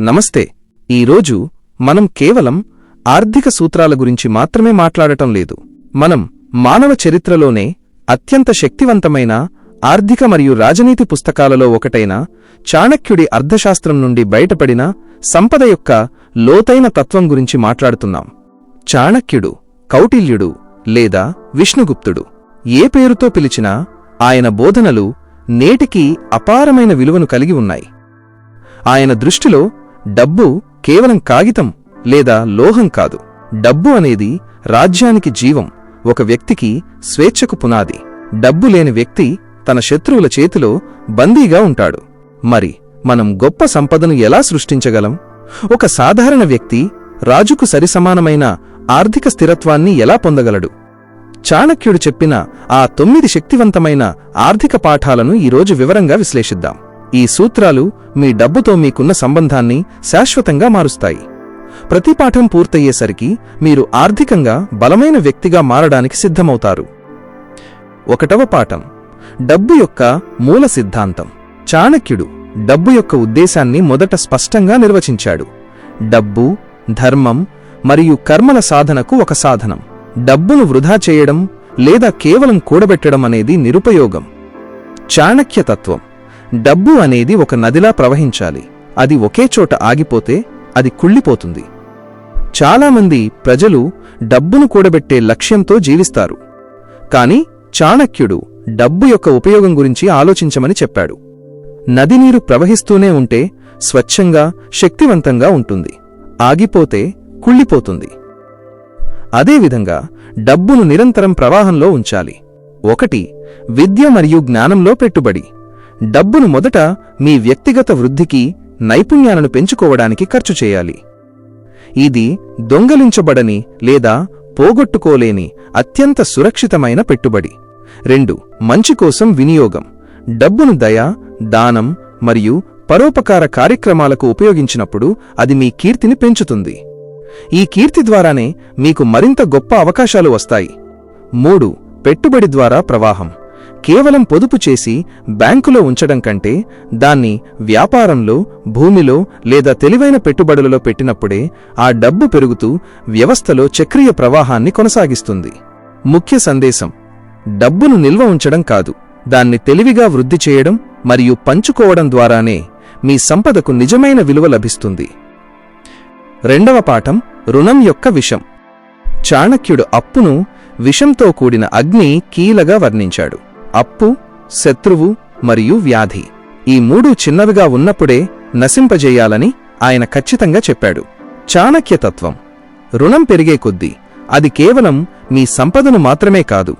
నమస్తే. ఈరోజు మనం కేవలం ఆర్థిక సూత్రాల గురించి మాత్రమే మాట్లాడటం లేదు. మనం మానవ చరిత్రలోనే అత్యంత శక్తివంతమైన ఆర్థిక మరియు రాజనీతి పుస్తకాలలో ఒకటైన చాణక్యుడి అర్థశాస్త్రం నుండి బయటపడిన సంపద యొక్క లోతైన తత్వం గురించి మాట్లాడుతున్నాం. చాణక్యుడు కౌటిల్యుడు లేదా విష్ణుగుప్తుడు ఏ పేరుతో పిలిచినా ఆయన బోధనలు నేటికీ అపారమైన విలువను కలిగి ఉన్నాయి. ఆయన దృష్టిలో డబ్బు కేవలం కాగితం లేదా లోహం కాదు. డబ్బు అనేది రాజ్యానికి జీవం ఒక వ్యక్తికి స్వేచ్ఛకు పునాది. డబ్బు లేని వ్యక్తి తన శత్రువుల చేతిలో బందీగా ఉంటాడు. మరి మనం గొప్ప సంపదను ఎలా సృష్టించగలం? ఒక సాధారణ వ్యక్తి రాజుకు సరిసమానమైన ఆర్థిక స్థిరత్వాన్ని ఎలా పొందగలడు? చాణక్యుడు చెప్పిన ఆ తొమ్మిది శక్తివంతమైన ఆర్థిక పాఠాలను ఈరోజు వివరంగా విశ్లేషిద్దాం. ఈ సూత్రాలు మీ డబ్బుతో మీకున్న సంబంధాన్ని శాశ్వతంగా మారుస్తాయి. ప్రతి పాఠం పూర్తయ్యేసరికి మీరు ఆర్థికంగా బలమైన వ్యక్తిగా మారడానికి సిద్ధమవుతారు. ఒకటవ పాఠం. డబ్బు యొక్క మూల సిద్ధాంతం. చాణక్యుడు డబ్బు యొక్క ఉద్దేశాన్ని మొదట స్పష్టంగా నిర్వచించాడు. డబ్బు ధర్మం మరియు కర్మల సాధనకు ఒక సాధనం. డబ్బును వృధా చేయడం లేదా కేవలం కూడబెట్టడం అనేది నిరుపయోగం. చాణక్యతత్వం డబ్బు అనేది ఒక నదిలా ప్రవహించాలి. అది ఒకే చోట ఆగిపోతే అది కుళ్ళిపోతుంది. చాలామంది ప్రజలు డబ్బును కూడబెట్టే లక్ష్యంతో జీవిస్తారు. కాని చాణక్యుడు డబ్బు యొక్క ఉపయోగం గురించి ఆలోచించమని చెప్పాడు. నది నీరు ప్రవహిస్తూనే ఉంటే స్వచ్ఛంగా శక్తివంతంగా ఉంటుంది. ఆగిపోతే కుళ్ళిపోతుంది. అదేవిధంగా డబ్బును నిరంతరం ప్రవాహంలో ఉంచాలి. ఒకటి విద్య మరియు జ్ఞానంలో పెట్టుబడి. డబ్బును మొదట మీ వ్యక్తిగత వృద్ధికి నైపుణ్యాలను పెంచుకోవడానికి ఖర్చు చేయాలి. ఇది దొంగలించబడని లేదా పోగొట్టుకోలేని అత్యంత సురక్షితమైన పెట్టుబడి. రెండు మంచి కోసం వినియోగం. డబ్బును దయ దానం మరియు పరోపకార కార్యక్రమాలకు ఉపయోగించినప్పుడు అది మీ కీర్తిని పెంచుతుంది. ఈ కీర్తి ద్వారానే మీకు మరింత గొప్ప అవకాశాలు వస్తాయి. మూడు పెట్టుబడి ద్వారా ప్రవాహం. కేవలం పొదుపు చేసి బ్యాంకులో ఉంచడం కంటే దాన్ని వ్యాపారంలో భూమిలో లేదా తెలివైన పెట్టుబడులలో పెట్టినప్పుడే ఆ డబ్బు పెరుగుతూ వ్యవస్థలో చక్రీయ ప్రవాహాన్ని కొనసాగిస్తుంది. ముఖ్య సందేశం డబ్బును నిల్వ ఉంచడం కాదు దాన్ని తెలివిగా వృద్ధి చేయడం మరియు పంచుకోవడం ద్వారానే మీ సంపదకు నిజమైన విలువ లభిస్తుంది. రెండవ పాఠం రుణం యొక్క విషం. చాణక్యుడు అప్పును విషంతో కూడిన అగ్ని కీలగా వర్ణించాడు. అప్పు శత్రువు మరియు వ్యాధి. ఈ మూడు చిన్నవిగా ఉన్నప్పుడే నశింపజేయాలని ఆయన ఖచ్చితంగా చెప్పాడు. చాణక్యతత్వం. రుణం పెరిగే కొద్దీ అది కేవలం మీ సంపదను మాత్రమే కాదు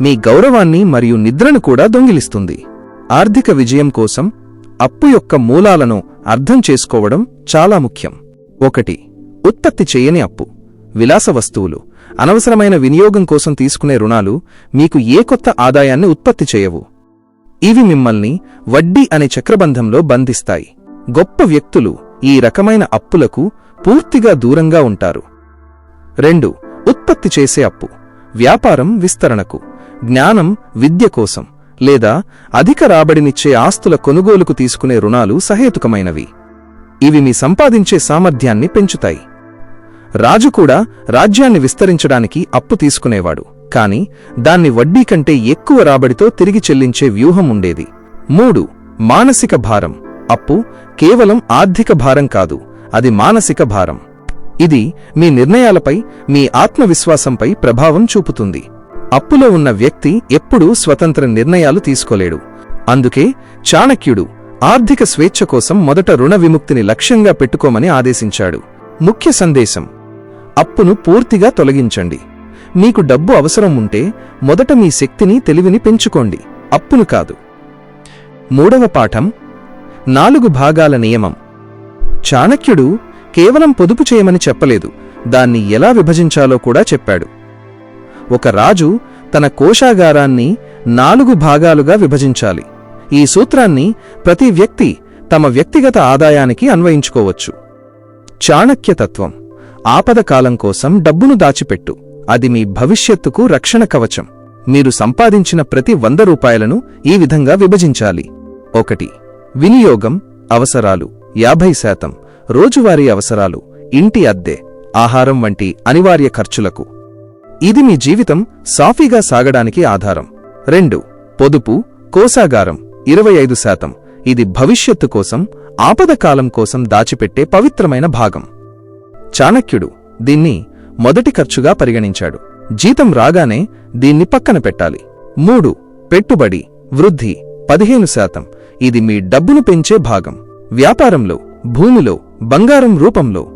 మీ గౌరవాన్ని మరియు నిద్రను కూడా దొంగిలిస్తుంది. ఆర్థిక విజయం కోసం అప్పు యొక్క మూలాలను అర్థం చేసుకోవడం చాలా ముఖ్యం. ఒకటి ఉత్పత్తి చేయని అప్పు. విలాస వస్తువులు. అనవసరమైన వినియోగం కోసం తీసుకునే రుణాలు మీకు ఏ కొత్త ఆదాయాన్ని ఉత్పత్తి చేయవు. ఇవి మిమ్మల్ని వడ్డీ అనే చక్రబంధంలో బంధిస్తాయి. గొప్ప వ్యక్తులు ఈ రకమైన అప్పులకు పూర్తిగా దూరంగా ఉంటారు. రెండు ఉత్పత్తి చేసే అప్పు. వ్యాపారం విస్తరణకు. జ్ఞానం విద్య కోసం. లేదా అధిక రాబడినిచ్చే ఆస్తుల కొనుగోలుకు తీసుకునే రుణాలు సహేతుకమైనవి. ఇవి మీ సంపాదించే సామర్థ్యాన్ని పెంచుతాయి. రాజు కూడా రాజ్యాన్ని విస్తరించడానికి అప్పు తీసుకునేవాడు. కాని దాన్ని వడ్డీ కంటే ఎక్కువ రాబడితో తిరిగి చెల్లించే వ్యూహం ఉండేది. మూడు మానసిక భారం. అప్పు కేవలం ఆర్థిక భారం కాదు అది మానసిక భారం. ఇది మీ నిర్ణయాలపై మీ ఆత్మవిశ్వాసంపై ప్రభావం చూపుతుంది. అప్పులో ఉన్న వ్యక్తి ఎప్పుడూ స్వతంత్ర నిర్ణయాలు తీసుకోలేడు. అందుకే చాణక్యుడు ఆర్థిక స్వేచ్ఛ కోసం మొదట రుణ విముక్తిని లక్ష్యంగా పెట్టుకోమని ఆదేశించాడు. ముఖ్య సందేశం అప్పును పూర్తిగా తొలగించండి. మీకు డబ్బు అవసరం ఉంటే మొదట మీ శక్తిని తెలివిని పెంచుకోండి. అప్పును కాదు. మూడవ పాఠం. నాలుగు భాగాల నియమం. చాణక్యుడు కేవలం పొదుపు చేయమని చెప్పలేదు. దాన్ని ఎలా విభజించాలో కూడా చెప్పాడు. ఒక రాజు తన కోశాగారాన్ని నాలుగు భాగాలుగా విభజించాలి. ఈ సూత్రాన్ని ప్రతి వ్యక్తి తమ వ్యక్తిగత ఆదాయానికి అన్వయించుకోవచ్చు. చాణక్యతత్వం ఆపద కాలం కోసం డబ్బును దాచిపెట్టు. అది మీ భవిష్యత్తుకు రక్షణ కవచం. మీరు సంపాదించిన ప్రతి వంద రూపాయలను ఈ విధంగా విభజించాలి. ఒకటి. వినియోగం అవసరాలు. యాభై శాతం. రోజువారీ అవసరాలు. ఇంటి అద్దె ఆహారం వంటి అనివార్య ఖర్చులకు. ఇది మీ జీవితం సాఫీగా సాగడానికి ఆధారం. రెండు. పొదుపు కోసాగారం ఇరవై ఐదు శాతం. ఇది భవిష్యత్తు కోసం ఆపద కాలం కోసం దాచిపెట్టే పవిత్రమైన భాగం. చాణక్యుడు దీన్ని మొదటి ఖర్చుగా పరిగణించాడు. జీతం రాగానే దీన్ని పక్కన పెట్టాలి. మూడు పెట్టుబడి వృద్ధి పదిహేను శాతం. ఇది మీ డబ్బును పెంచే భాగం. వ్యాపారంలో భూమిలో బంగారం రూపంలో.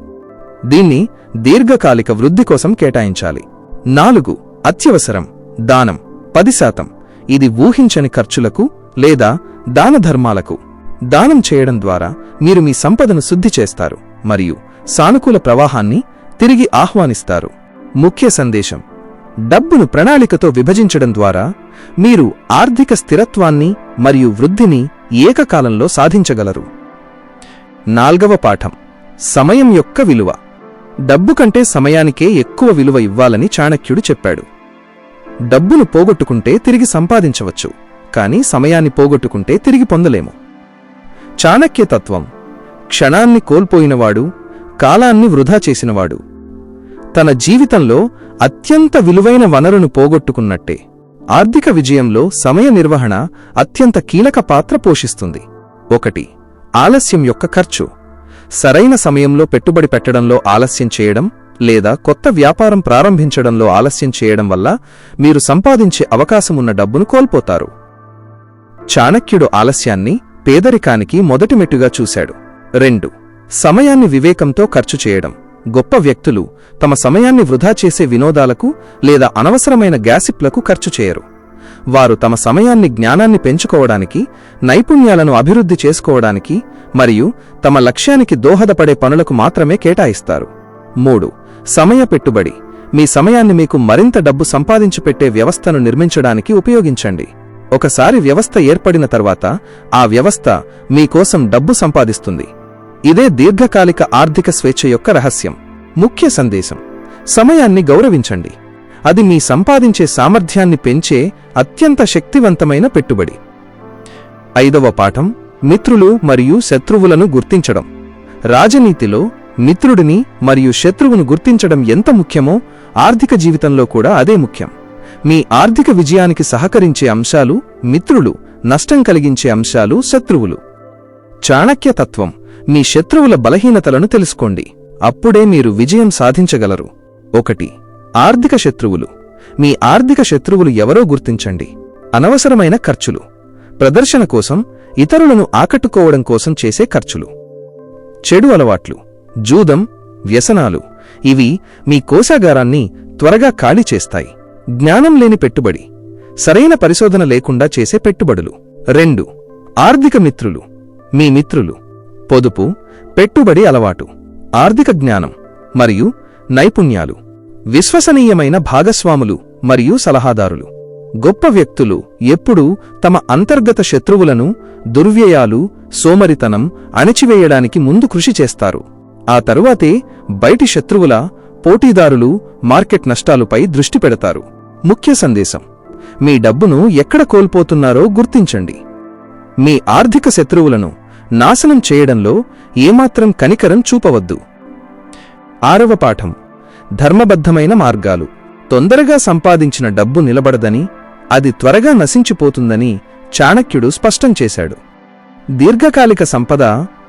దీన్ని దీర్ఘకాలిక వృద్ధి కోసం కేటాయించాలి. నాలుగు అత్యవసరం దానం పది శాతం. ఇది ఊహించని ఖర్చులకు లేదా దానధర్మాలకు. దానం చేయడం ద్వారా మీరు మీ సంపదను శుద్ధి చేస్తారు. మరియు సానుకూల ప్రవాహాన్ని తిరిగి ఆహ్వానిస్తారు. ముఖ్య సందేశం. డబ్బును ప్రణాళికతో విభజించడం ద్వారా మీరు ఆర్థిక స్థిరత్వాన్ని మరియు వృద్ధిని ఏకకాలంలో సాధించగలరు. నాల్గవ పాఠం. సమయం యొక్క విలువ. డబ్బు కంటే సమయానికే ఎక్కువ విలువ ఇవ్వాలని చాణక్యుడు చెప్పాడు. డబ్బును పోగొట్టుకుంటే తిరిగి సంపాదించవచ్చు కానీ సమయాన్ని పోగొట్టుకుంటే తిరిగి పొందలేము. చాణక్యతత్వం క్షణాన్ని కోల్పోయినవాడు కాలాన్ని వృధా చేసినవాడు. తన జీవితంలో అత్యంత విలువైన వనరును పోగొట్టుకున్నట్టే. ఆర్థిక విజయంలో సమయ నిర్వహణ అత్యంత కీలక పాత్ర పోషిస్తుంది. ఒకటి ఆలస్యం యొక్క ఖర్చు. సరైన సమయంలో పెట్టుబడి పెట్టడంలో ఆలస్యం చేయడం లేదా కొత్త వ్యాపారం ప్రారంభించడంలో ఆలస్యం చేయడం వల్ల మీరు సంపాదించే అవకాశమున్న డబ్బును కోల్పోతారు. చాణక్యుడు ఆలస్యాన్ని పేదరికానికి మొదటి మెట్టుగా చూశాడు. రెండు సమయాన్ని వివేకంతో ఖర్చు చేయడం. గొప్ప వ్యక్తులు తమ సమయాన్ని వృధా చేసే వినోదాలకు లేదా అనవసరమైన గ్యాసిప్లకు ఖర్చు చేయరు. వారు తమ సమయాన్ని జ్ఞానాన్ని పెంచుకోవడానికి నైపుణ్యాలను అభివృద్ధి చేసుకోవడానికి మరియు తమ లక్ష్యానికి దోహదపడే పనులకు మాత్రమే కేటాయిస్తారు. మూడు సమయ పెట్టుబడి. మీ సమయాన్ని మీకు మరింత డబ్బు సంపాదించిపెట్టే వ్యవస్థను నిర్మించడానికి ఉపయోగించండి. ఒకసారి వ్యవస్థ ఏర్పడిన తర్వాత ఆ వ్యవస్థ మీకోసం డబ్బు సంపాదిస్తుంది. ఇదే దీర్ఘకాలిక ఆర్థిక స్వేచ్ఛ యొక్క రహస్యం. ముఖ్య సందేశం. సమయాన్ని గౌరవించండి. అది మీ సంపాదించే సామర్థ్యాన్ని పెంచే అత్యంత శక్తివంతమైన పెట్టుబడి. ఐదవ పాఠం. మిత్రులు మరియు శత్రువులను గుర్తించడం. రాజనీతిలో మిత్రుడిని మరియు శత్రువును గుర్తించడం ఎంత ముఖ్యమో ఆర్థిక జీవితంలో కూడా అదే ముఖ్యం. మీ ఆర్థిక విజయానికి సహకరించే అంశాలు మిత్రులు నష్టం కలిగించే అంశాలు శత్రువులు. చాణక్య తత్వం. మీ శత్రువుల బలహీనతలను తెలుసుకోండి. అప్పుడే మీరు విజయం సాధించగలరు. ఒకటి ఆర్థిక శత్రువులు. మీ ఆర్థిక శత్రువులు ఎవరో గుర్తించండి. అనవసరమైన ఖర్చులు. ప్రదర్శన కోసం ఇతరులను ఆకట్టుకోవడం కోసం చేసే ఖర్చులు. చెడు అలవాట్లు. జూదం వ్యసనాలు. ఇవి మీ కోశాగారాన్ని త్వరగా ఖాళీ చేస్తాయి. జ్ఞానం లేని పెట్టుబడి. సరైన పరిశోధన లేకుండా చేసే పెట్టుబడులు. రెండు ఆర్థిక మిత్రులు. మీ మిత్రులు. పొదుపు పెట్టుబడి అలవాటు ఆర్థిక జ్ఞానం మరియు నైపుణ్యాలు విశ్వసనీయమైన భాగస్వాములు మరియు సలహాదారులు. గొప్ప వ్యక్తులు ఎప్పుడూ తమ అంతర్గత శత్రువులను దుర్వ్యయాలు సోమరితనం అణిచివేయడానికి ముందు కృషి చేస్తారు. ఆ తరువాతే బయటి శత్రువుల పోటీదారులు మార్కెట్ నష్టాలుపై దృష్టి పెడతారు. ముఖ్య సందేశం మీ డబ్బును ఎక్కడ కోల్పోతున్నారో గుర్తించండి. మీ ఆర్థిక శత్రువులను నాశనం చేయడంలో ఏమాత్రం కనికరం చూపవద్దు. ఆరవ పాఠం. ధర్మబద్ధమైన మార్గాలు. తొందరగా సంపాదించిన డబ్బు నిలబడదని అది త్వరగా నశించిపోతుందని చాణక్యుడు స్పష్టం చేశాడు. దీర్ఘకాలిక సంపద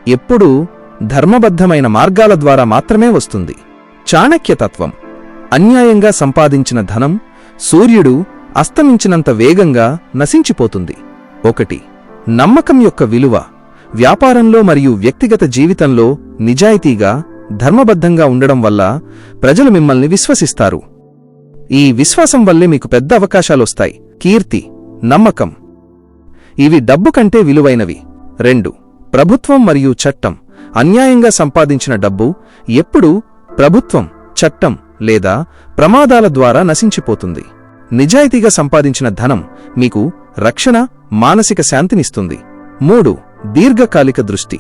ఎప్పుడూ ధర్మబద్ధమైన మార్గాల ద్వారా మాత్రమే వస్తుంది. చాణక్యతత్వం అన్యాయంగా సంపాదించిన ధనం సూర్యుడు అస్తమించినంత వేగంగా నశించిపోతుంది. ఒకటి. నమ్మకం యొక్క విలువ. వ్యాపారంలో మరియు వ్యక్తిగత జీవితంలో నిజాయితీగా ధర్మబద్ధంగా ఉండడం వల్ల ప్రజలు మిమ్మల్ని విశ్వసిస్తారు. ఈ విశ్వాసం వల్లే మీకు పెద్ద అవకాశాలొస్తాయి కీర్తి నమ్మకం. ఇవి డబ్బు కంటే విలువైనవి. రెండు ప్రభుత్వం మరియు చట్టం. అన్యాయంగా సంపాదించిన డబ్బు ఎప్పుడూ ప్రభుత్వం చట్టం లేదా ప్రమాదాల ద్వారా నశించిపోతుంది. నిజాయితీగా సంపాదించిన ధనం మీకు రక్షణ మానసిక శాంతినిస్తుంది. మూడు దీర్ఘకాలిక దృష్టి.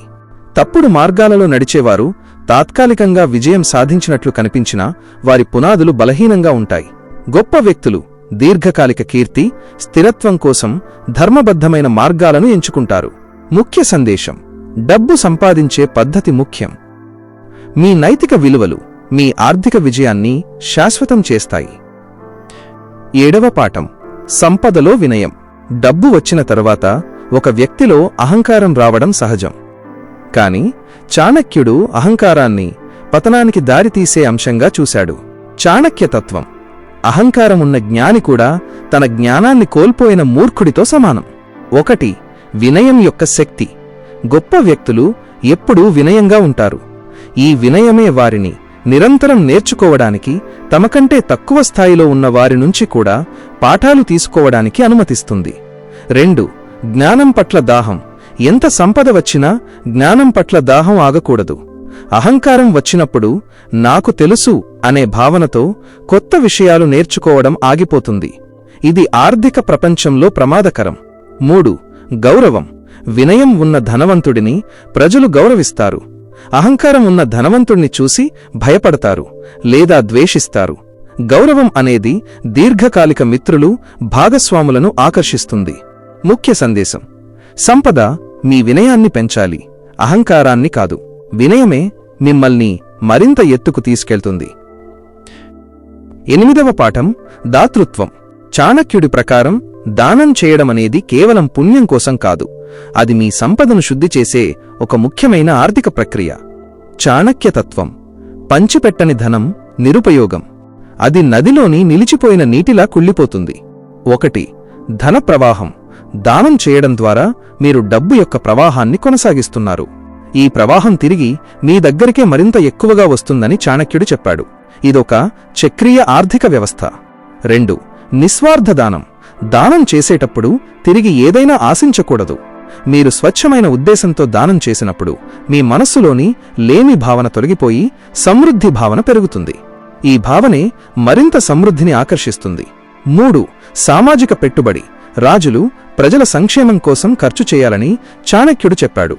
తప్పుడు మార్గాలలో నడిచేవారు తాత్కాలికంగా విజయం సాధించినట్లు కనిపించినా వారి పునాదులు బలహీనంగా ఉంటాయి. గొప్ప వ్యక్తులు దీర్ఘకాలిక కీర్తి స్థిరత్వం కోసం ధర్మబద్ధమైన మార్గాలను ఎంచుకుంటారు. ముఖ్య సందేశం డబ్బు సంపాదించే పద్ధతి ముఖ్యం. మీ నైతిక విలువలు మీ ఆర్థిక విజయాన్ని శాశ్వతం చేస్తాయి. ఏడవ పాఠం సంపదలో వినయం. డబ్బు వచ్చిన తర్వాత ఒక వ్యక్తిలో అహంకారం రావడం సహజం. కాని చాణక్యుడు అహంకారాన్ని పతనానికి దారితీసే అంశంగా చూశాడు. చాణక్యతత్వం అహంకారమున్న జ్ఞాని కూడా తన జ్ఞానాన్ని కోల్పోయిన మూర్ఖుడితో సమానం. ఒకటి వినయం యొక్క శక్తి. గొప్ప వ్యక్తులు ఎప్పుడూ వినయంగా ఉంటారు. ఈ వినయమే వారిని నిరంతరం నేర్చుకోవడానికి తమకంటే తక్కువ స్థాయిలో ఉన్న వారి నుంచి కూడా పాఠాలు తీసుకోవడానికి అనుమతిస్తుంది. రెండు జ్ఞానం పట్ల దాహం. ఎంత సంపద వచ్చినా జ్ఞానం పట్ల దాహం ఆగకూడదు. అహంకారం వచ్చినప్పుడు నాకు తెలుసు అనే భావనతో కొత్త విషయాలు నేర్చుకోవడం ఆగిపోతుంది. ఇది ఆర్థిక ప్రపంచంలో ప్రమాదకరం. మూడు గౌరవం. వినయం ఉన్న ధనవంతుడిని ప్రజలు గౌరవిస్తారు. అహంకారం ఉన్న ధనవంతుణ్ణి చూసి భయపడతారు లేదా ద్వేషిస్తారు. గౌరవం అనేది దీర్ఘకాలిక మిత్రులు భాగస్వాములను ఆకర్షిస్తుంది. ముఖ్య సందేశం. సంపద మీ వినయాన్ని పెంచాలి. అహంకారాన్ని కాదు. వినయమే మిమ్మల్ని మరింత ఎత్తుకు తీసుకెళ్తుంది. ఎనిమిదవ పాఠం దాతృత్వం. చాణక్యుడి ప్రకారం దానం చేయడమనేది కేవలం పుణ్యం కోసం కాదు. అది మీ సంపదను శుద్ధి చేసే ఒక ముఖ్యమైన ఆర్థిక ప్రక్రియ. చాణక్యతత్వం. పంచిపెట్టని ధనం నిరుపయోగం. అది నదిలోని నిలిచిపోయిన నీటిలా కుళ్ళిపోతుంది. ఒకటి ధన ప్రవాహం దానం చేయడం ద్వారా మీరు డబ్బు యొక్క ప్రవాహాన్ని కొనసాగిస్తున్నారు. ఈ ప్రవాహం తిరిగి మీ దగ్గరికే మరింత ఎక్కువగా వస్తుందని చాణక్యుడు చెప్పాడు. ఇదొక చక్రీయ ఆర్థిక వ్యవస్థ. రెండు నిస్వార్థ దానం. దానం చేసేటప్పుడు తిరిగి ఏదైనా ఆశించకూడదు. మీరు స్వచ్ఛమైన ఉద్దేశంతో దానం చేసినప్పుడు మీ మనస్సులోని లేమి భావన తొలగిపోయి సమృద్ధి భావన పెరుగుతుంది. ఈ భావనే మరింత సమృద్ధిని ఆకర్షిస్తుంది. మూడు సామాజిక పెట్టుబడి. రాజులు ప్రజల సంక్షేమం కోసం ఖర్చు చేయాలని చాణక్యుడు చెప్పాడు.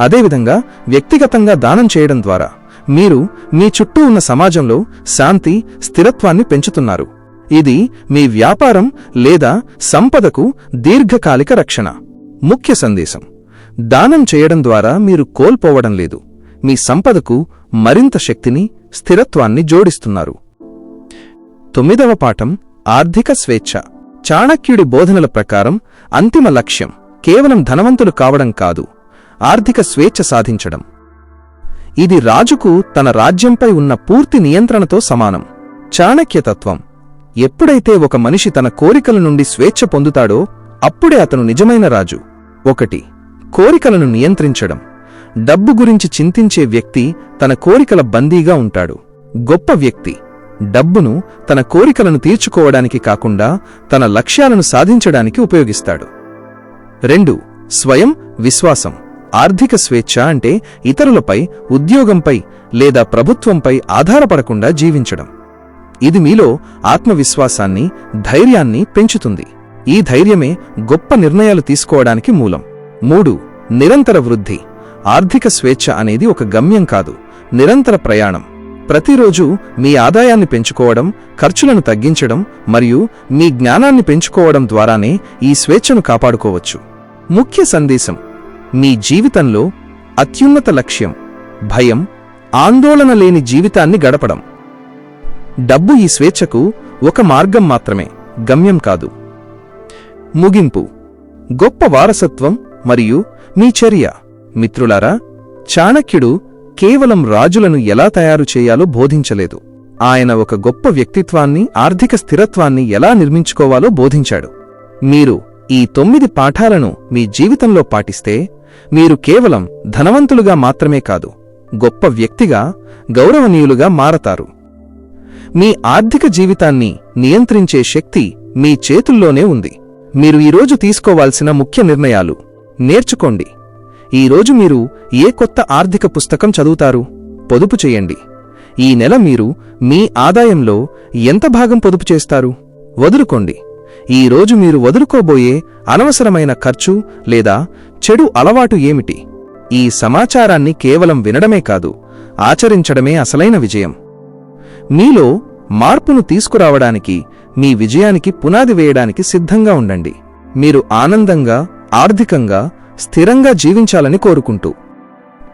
అదేవిధంగా వ్యక్తిగతంగా దానం చేయడం ద్వారా మీరు మీ చుట్టూ ఉన్న సమాజంలో శాంతి స్థిరత్వాన్ని పెంచుతున్నారు. ఇది మీ వ్యాపారం లేదా సంపదకు దీర్ఘకాలిక రక్షణ. ముఖ్య సందేశం. దానం చేయడం ద్వారా మీరు కోల్పోవడం లేదు. మీ సంపదకు మరింత శక్తిని స్థిరత్వాన్ని జోడిస్తున్నారు. తొమ్మిదవ పాఠం. ఆర్థిక స్వేచ్ఛ. చాణక్యుడి బోధనల ప్రకారం అంతిమ లక్ష్యం కేవలం ధనవంతులు కావడం కాదు ఆర్థిక స్వేచ్ఛ సాధించడం. ఇది రాజుకు తన రాజ్యంపై ఉన్న పూర్తి నియంత్రణతో సమానం. చాణక్యతత్వం ఎప్పుడైతే ఒక మనిషి తన కోరికల నుండి స్వేచ్ఛ పొందుతాడో అప్పుడే అతను నిజమైన రాజు. ఒకటి కోరికలను నియంత్రించడం. డబ్బు గురించి చింతించే వ్యక్తి తన కోరికల బందీగా ఉంటాడు. గొప్ప వ్యక్తి డబ్బును తన కోరికలను తీర్చుకోవడానికి కాకుండా తన లక్ష్యాలను సాధించడానికి ఉపయోగిస్తాడు. రెండు స్వయం విశ్వాసం. ఆర్థిక స్వేచ్ఛ అంటే ఇతరులపై ఉద్యోగంపై లేదా ప్రభుత్వంపై ఆధారపడకుండా జీవించడం. ఇది మీలో ఆత్మవిశ్వాసాన్ని ధైర్యాన్ని పెంచుతుంది. ఈ ధైర్యమే గొప్ప నిర్ణయాలు తీసుకోవడానికి మూలం. మూడు నిరంతర వృద్ధి. ఆర్థిక స్వేచ్ఛ అనేది ఒక గమ్యం కాదు నిరంతర ప్రయాణం. ప్రతిరోజు మీ ఆదాయాన్ని పెంచుకోవడం ఖర్చులను తగ్గించడం మరియు మీ జ్ఞానాన్ని పెంచుకోవడం ద్వారానే ఈ స్వేచ్ఛను కాపాడుకోవచ్చు. ముఖ్య సందేశం మీ జీవితంలో అత్యున్నత లక్ష్యం భయం ఆందోళన లేని జీవితాన్ని గడపడం. డబ్బు ఈ స్వేచ్ఛకు ఒక మార్గం మాత్రమే గమ్యం కాదు. ముగింపు గొప్ప వారసత్వం మరియు మీ చర్య. మిత్రులారా చాణక్యుడు కేవలం రాజులను ఎలా తయారు చేయాలో బోధించలేదు. ఆయన ఒక గొప్ప వ్యక్తిత్వాన్ని ఆర్థిక స్థిరత్వాన్ని ఎలా నిర్మించుకోవాలో బోధించాడు. మీరు ఈ తొమ్మిది పాఠాలను మీ జీవితంలో పాటిస్తే మీరు కేవలం ధనవంతులుగా మాత్రమే కాదు గొప్ప వ్యక్తిగా గౌరవనీయులుగా మారతారు. మీ ఆర్థిక జీవితాన్ని నియంత్రించే శక్తి మీ చేతుల్లోనే ఉంది. మీరు ఈరోజు తీసుకోవాల్సిన ముఖ్య నిర్ణయాలు. నేర్చుకోండి. ఈరోజు మీరు ఏ కొత్త ఆర్థిక పుస్తకం చదువుతారు? పొదుపు చేయండి. ఈ నెల మీరు మీ ఆదాయంలో ఎంత భాగం పొదుపు చేస్తారు? వదులుకోండి. ఈరోజు మీరు వదులుకోబోయే అనవసరమైన ఖర్చు లేదా చెడు అలవాటు ఏమిటి? ఈ సమాచారాన్ని కేవలం వినడమే కాదు ఆచరించడమే అసలైన విజయం. మీలో మార్పును తీసుకురావడానికి మీ విజయానికి పునాది వేయడానికి సిద్ధంగా ఉండండి. మీరు ఆనందంగా ఆర్థికంగా స్థిరంగా జీవించాలని కోరుకుంటూ.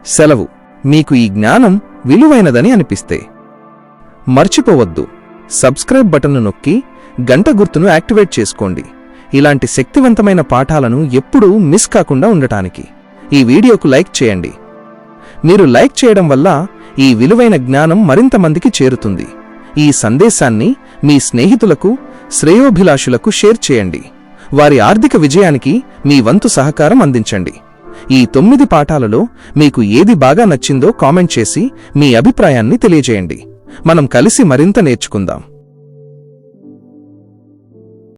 సెలవు. మీకు ఈ జ్ఞానం విలువైనదని అనిపిస్తే. మర్చిపోవద్దు. సబ్స్క్రైబ్ బటన్ను నొక్కి గంట గుర్తును యాక్టివేట్ చేసుకోండి. ఇలాంటి శక్తివంతమైన పాఠాలను ఎప్పుడూ మిస్ కాకుండా ఉండటానికి. ఈ వీడియోకు లైక్ చేయండి. మీరు లైక్ చేయడం వల్ల ఈ విలువైన జ్ఞానం మరింత మందికి చేరుతుంది. ఈ సందేశాన్ని మీ స్నేహితులకు శ్రేయోభిలాషులకు షేర్ చేయండి. వారి ఆర్థిక విజయానికి మీ వంతు సహకారం అందించండి. ఈ తొమ్మిది పాఠాలలో మీకు ఏది బాగా నచ్చిందో కామెంట్ చేసి మీ అభిప్రాయాన్ని తెలియజేయండి. మనం కలిసి మరింత నేర్చుకుందాం.